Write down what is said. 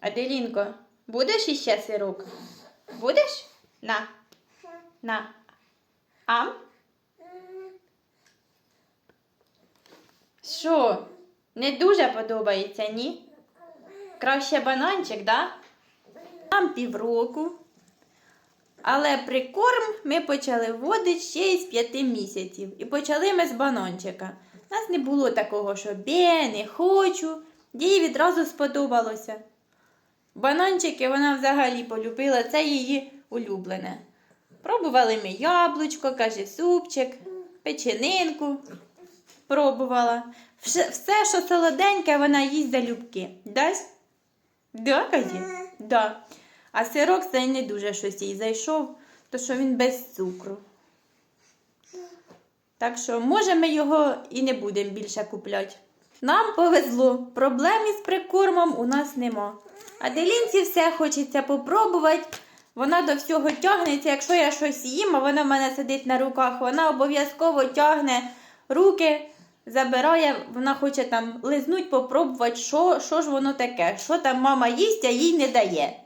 Аделінко, будеш іще сирок? Будеш? На. На. Ам? Що? Не дуже подобається, ні? Краще бананчик, да? Нам півроку. Але прикорм ми почали вводити ще із п'яти місяців. І почали ми з бананчика. У нас не було такого, що бє, не хочу. Їй відразу сподобалося. Бананчики вона взагалі полюбила, це її улюблене. Пробували ми яблучко, каже, супчик, печенинку. Пробувала. Все, що солоденьке, вона їсть залюбки. Дасть? Да, Казі? Да. А сирок цей не дуже щось їй зайшов, то що він без цукру. Так що, може, ми його і не будемо більше купляти. Нам повезло, проблем із прикормом у нас нема. А Делінці все хочеться попробувати. Вона до всього тягнеться. Якщо я щось їм, а вона в мене сидить на руках, вона обов'язково тягне руки, забирає, вона хоче там лизнуть, попробувати, що, що ж воно таке, що там мама їсть, а їй не дає.